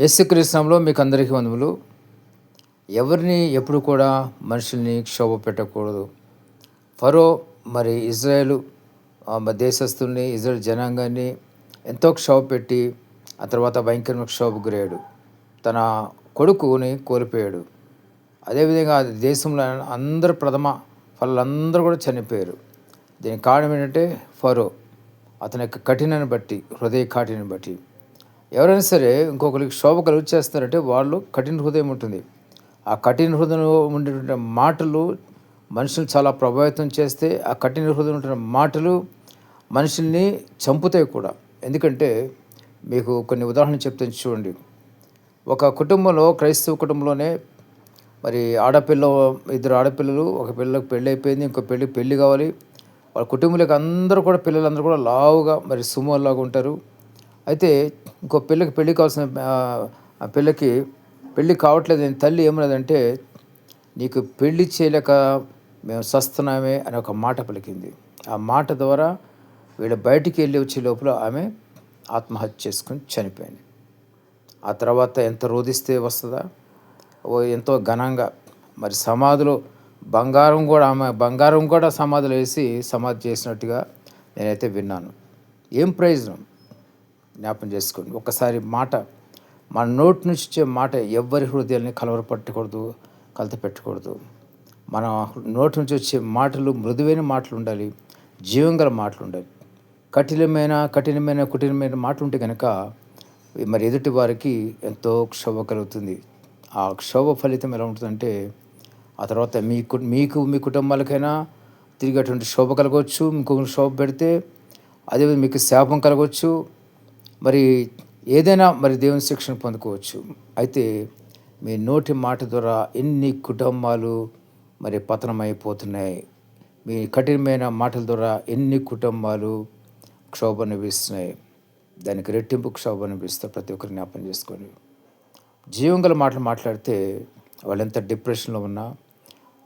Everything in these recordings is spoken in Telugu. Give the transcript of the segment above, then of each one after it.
యేసుక్రీస్తునామంలో మీకు అందరికీ వందములు. ఎవరిని ఎప్పుడు కూడా మనుషుల్ని క్షోభ పెట్టకూడదు. ఫరో మరి ఇజ్రాయెల్ దేశస్తుల్ని ఇజ్రాయెల్ జనాంగాన్ని ఎంతో క్షోభ పెట్టి ఆ తర్వాత భయంకరమైన క్షోభకు గురయ్యాడు. తన కొడుకుని కోల్పోయాడు. అదేవిధంగా దేశంలో అందరు ప్రథమ ఫలాలందరూ కూడా చనిపోయారు. దీనికి కారణం ఏంటంటే ఫరో. అతని యొక్క కఠినాన్ని బట్టి హృదయ కాఠిని బట్టి. ఎవరైనా సరే ఇంకొకరికి శోభ కలుగు చేస్తారంటే వాళ్ళు కఠిన హృదయం ఉంటుంది. ఆ కఠిన హృదయంలో ఉండేటువంటి మాటలు మనుషులు చాలా ప్రభావితం చేస్తే ఆ కఠిన హృదయం ఉంటున్న మాటలు మనుషుల్ని చంపుతాయి కూడా. ఎందుకంటే మీకు కొన్ని ఉదాహరణలు చెప్తాను చూడండి. ఒక కుటుంబంలో క్రైస్తవ కుటుంబంలోనే మరి ఆడపిల్ల ఇద్దరు ఆడపిల్లలు ఒక పిల్లలకు పెళ్ళి అయిపోయింది ఇంకో పెళ్ళి పెళ్ళి కావాలి. వాళ్ళ కుటుంబంలోకి అందరూ కూడా పిల్లలందరూ కూడా లావుగా మరి సుమోలాగా ఉంటారు. అయితే ఇంకో పిల్లకి పెళ్ళి కావాల్సిన ఆ, పిల్లకి పెళ్ళి కావట్లేదు అని తల్లి ఏమన్నదంటే నీకు పెళ్ళి చేయలేక మేము సస్తున్నామే అని ఒక మాట పలికింది. ఆ మాట ద్వారా వీళ్ళు బయటికి వెళ్ళి వచ్చే లోపల ఆమె ఆత్మహత్య చేసుకుని చనిపోయింది. ఆ తర్వాత ఎంత రోధిస్తే వస్తుందా? ఓ ఎంతో ఘనంగా మరి సమాధిలో బంగారం కూడా ఆమె బంగారం కూడా సమాధిలో వేసి సమాధి చేసినట్టుగా నేనైతే విన్నాను. ఏం ప్రయోజనం? జ్ఞాపం చేసుకోండి. ఒకసారి మాట మన నోటి నుంచి వచ్చే మాట ఎవ్వరి హృదయాల్ని కలవరపట్టకూడదు కలత పెట్టకూడదు మన నోటి నుంచి వచ్చే మాటలు మృదువైన మాటలు ఉండాలి జీవం గల మాటలు ఉండాలి. కఠినమైన కఠినమైన కఠినమైన మాటలు ఉంటే కనుక మరి ఎదుటి వారికి ఎంతో క్షోభ కలుగుతుంది. ఆ క్షోభ ఫలితం ఎలా ఉంటుందంటే ఆ తర్వాత మీకు మీకు మీ కుటుంబాలకైనా తిరిగి అటువంటి శోభ కలగవచ్చు ఇంకొకరు శోభ పెడితే అదే మీకు శాపం కలగవచ్చు మరి ఏదైనా మరి దేవుని శిక్షణ పొందుకోవచ్చు. అయితే మీ నోటి మాట ద్వారా ఎన్ని కుటుంబాలు మరి పతనమైపోతున్నాయి. మీ కఠినమైన మాటల ద్వారా ఎన్ని కుటుంబాలు క్షోభ అనిపిస్తున్నాయి దానికి రెట్టింపు క్షోభ అనిపిస్తే ప్రతి ఒక్కరు జ్ఞాపం చేసుకొని జీవంగల మాటలు మాట్లాడితే వాళ్ళు ఎంత డిప్రెషన్లో ఉన్నా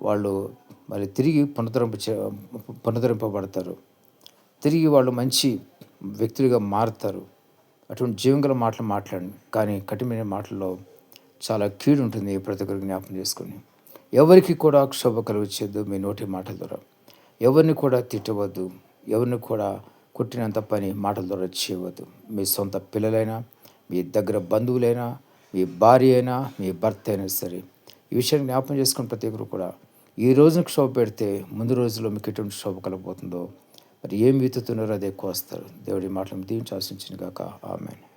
వాళ్ళు మరి తిరిగి పునరుద్ధరింప చే- పునరుద్ధరింపబడతారు. తిరిగి వాళ్ళు మంచి వ్యక్తులుగా మారుతారు. అటువంటి జీవంగల మాటలు మాట్లాడండి. కానీ కఠినమైన మాటల్లో చాలా కీడు ఉంటుంది ప్రతి ఒక్కరికి జ్ఞాపం చేసుకొని. ఎవరికి కూడా క్షోభ కలుగచ్చేద్దు మీ నోటి మాటల ద్వారా. ఎవరిని కూడా తిట్టవద్దు. ఎవరిని కూడా కొట్టినంత పని మాటల ద్వారా చేయవద్దు. మీ సొంత పిల్లలైనా మీ దగ్గర బంధువులైనా మీ భార్య అయినా మీ భర్త అయినా సరే. ఈ విషయాన్ని జ్ఞాపం చేసుకుని ప్రతి ఒక్కరు కూడా ఈ రోజున క్షోభ పెడితే ముందు రోజుల్లో మీకు ఎటువంటి క్షోభ కలగబోతుందో మరి ఏం వీతుతున్నారో అది ఎక్కువ వస్తారు దేవుడి మాటలను దీవించి ఆశించిన గాక ఆమెను.